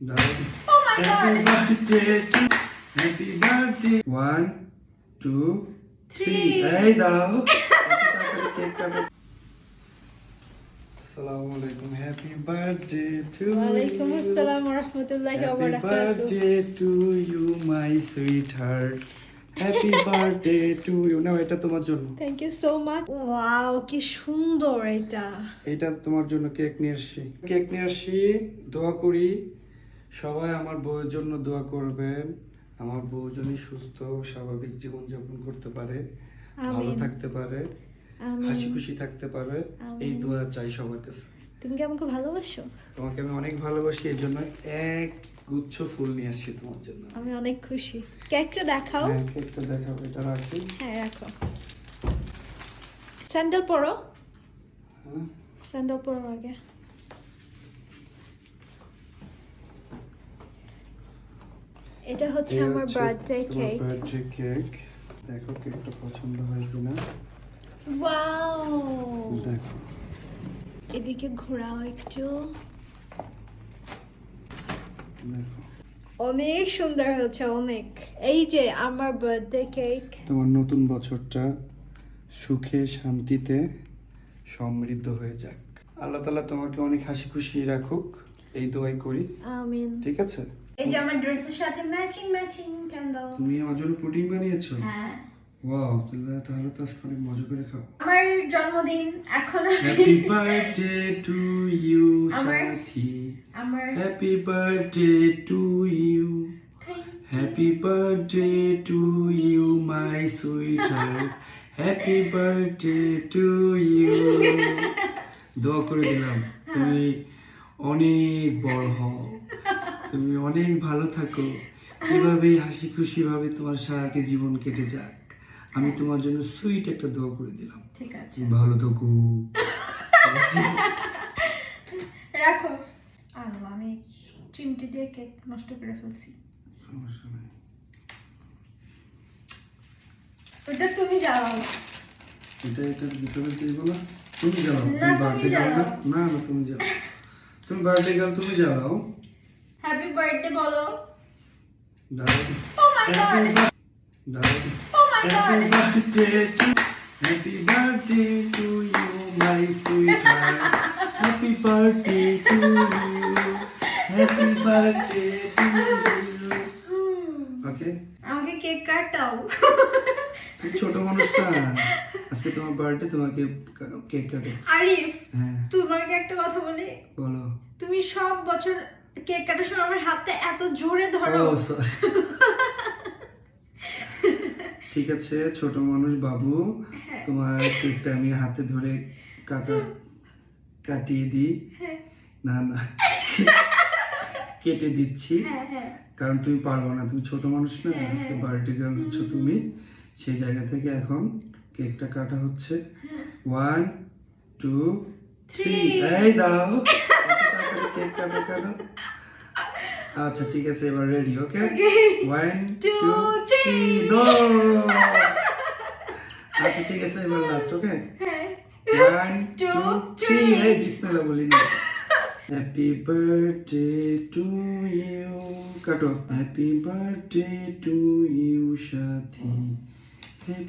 Oh my happy God! Birthday to happy birthday one two Three. এই দাও আসসালামু আলাইকুম হ্যাপি বার্থডে টু ওয়ালাইকুম আসসালাম রহমতুল্লাহি হ্যাপি ওয়া birthday to you my sweet heart happy birthday to you নাও এটা তোমার জন্য। Thank you so much wow কি সুন্দর এটা। এটা তোমার জন্য কেক নিয়ে আসছি। কেক নিয়ে আসছি দোয়া করি। সবাই আমার বউয়ের জন্য দোয়া করবেন আমার বউ যেন সুস্থ স্বাভাবিক জীবনযাপন করতে পারে ভালো থাকতে পারে হাসি খুশি থাকতে পারে এই দোয়া চাই সবার কাছে। তুমি কি আমাকে ভালোবাসো? তোমাকে আমি অনেক ভালোবাসি এর জন্য এক গুচ্ছ ফুল নিয়ে আসছি তোমার জন্য। আমি অনেক খুশি। কেকটা দেখাও। হ্যাঁ কেকটা দেখাবো এটা রাখি। হ্যাঁ রাখো। স্যান্ডেল পরো। হ্যাঁ। স্যান্ডেল পরো আগে। এটা হচ্ছে আমার বার্থডে কেক birthday কেক দেখো কেকটা পছন্দ হয় কিনা। ওয়াও দেখো। এদিকে ঘোরাও একটু। দেখো। অনেক সুন্দর হচ্ছে অনেক। এই যে আমার বার্থডে কেক তোমার নতুন বছরটা সুখে শান্তিতে সমৃদ্ধ হয়ে যাক। আল্লাহ তালা তোমাকে অনেক হাসি খুশি রাখুক। এই দোয়াই করি। আমিন। ঠিক আছে? এই যে আমার ড্রেসের সাথে ম্যাচিং ম্যাচিং তুমি আমার জন্য পুডিং বানিয়েছো? হ্যাঁ। ওয়াও তাহলে তাহলে তো আজকে অনেক মজা করে খাব। আমার জন্মদিন এখন হ্যাপি বার্থডে টু ইউ সাথী। আমার happy birthday to you happy birthday to you my sweet heart happy birthday to you দোয়া করে দিলাম। তুমি অনেক বড় হও। তুমি অনেক ভালো থাকো। এভাবেই হাসি খুশি ভাবে তোমার সারাকে জীবন কেটে যাক। আমি তোমার জন্য সুইট একটা দোয়া করে দিলাম। ঠিক আছে। ভালো থাকো। রাখো। আর আমি চিমটি দিয়ে কেক নষ্ট করে ফেলছি। সমস্যা নাই। ওটা তুমি যাও। এটা এটার ভিতরে দিব না তুমি না, তুমি বার্থডে গাল না না তুমি জ্বালাও তুমি বার্থডে গাল তুমি জ্বালাও হ্যাপি বার্থডে বলো। দাও Oh my God! দাও Oh happy birthday to you my sweet happy birthday to you happy birthday to you okay আমাকে কেক কাটাও ছোট মানুষটা আজকে তোমার বার্থডে তোমাকে কেক কাটে। আরিফ হ্যাঁ। তোমাকে একটা কথা বলি। বলো। তুমি সব বছর কেক কাটার সময় আমার হাতে এত জোরে ধরো। ঠিক আছে ছোট মানুষ বাবু হ্যাঁ। তোমার কেকটা আমি হাতে ধরে কাটা কাটিয়ে দিই। হ্যাঁ। না না কেটে দিচ্ছি। হ্যাঁ কারণ তুমি পারব না তুমি ছোট মানুষ না আজকে। বার্থডে গার্ল হচ্ছে তুমি। সেই জায়গা থেকে এখন কেকটা কাটা হচ্ছে। One two three. এই দাও কেক কাটা কাটো আচ্ছা ঠিক আছে এবার ready okay one two three. No আচ্ছা ঠিক আছে এবার last okay one two three. এই বিসমিল্লাহ বলি না। হ্যাপি বার্থডে টু ইউ কাটো। হ্যাপি বার্থডে টু ইউ সাথী।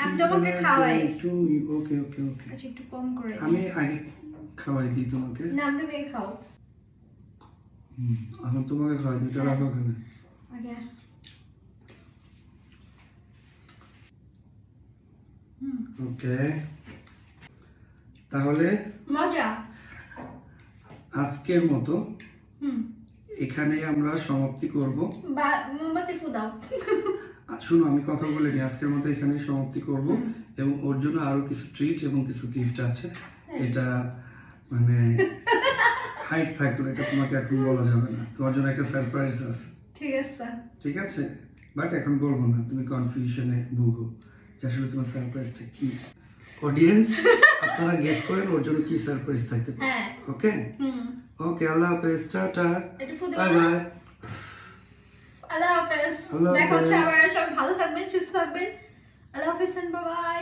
আমি তোমাকে খাওয়াই। টু ইউ ওকে ওকে ওকে আচ্ছা একটু কম করে আমি আগে খাওয়াই দিই তোমাকে। না আমি খাও এখন তোমাকে খাওয়াই এটা রাখো ওখানে ওকে। তাহলে মজা। আজকের মতো এখানে আমরা সমাপ্তি করব। মোমবাতি ফুদাও। শুনো আমি কথা বলে নি আজকের মতো এখানে সমাপ্তি করব। এবং ওর জন্য আরও কিছু ট্রিট এবং কিছু গিফট আছে। এটা মানে হাইট থাকল এটা তোমাকে এখন বলা যাবে না। তোমার জন্য একটা সারপ্রাইজ আছে। ঠিক আছে ঠিক আছে? বাট এখন বলব না তুমি কনফিউশনে ভুগো যে আসলে তোমার সারপ্রাইজটা কি। অডিয়েন্স আপনারা গেস করেন ওর জন্য কি সারপ্রাইজ থাকতে পারে। হ্যাঁ। ওকে হুম। ওকে আল্লাহ হাফেজ টাটা। বাই বাই আল্লাহ হাফেজ। দেখা। আবার সবাই ভালো থাকবেন সুস্থ থাকবেন। আল্লাহ হাফেজ বাই বাই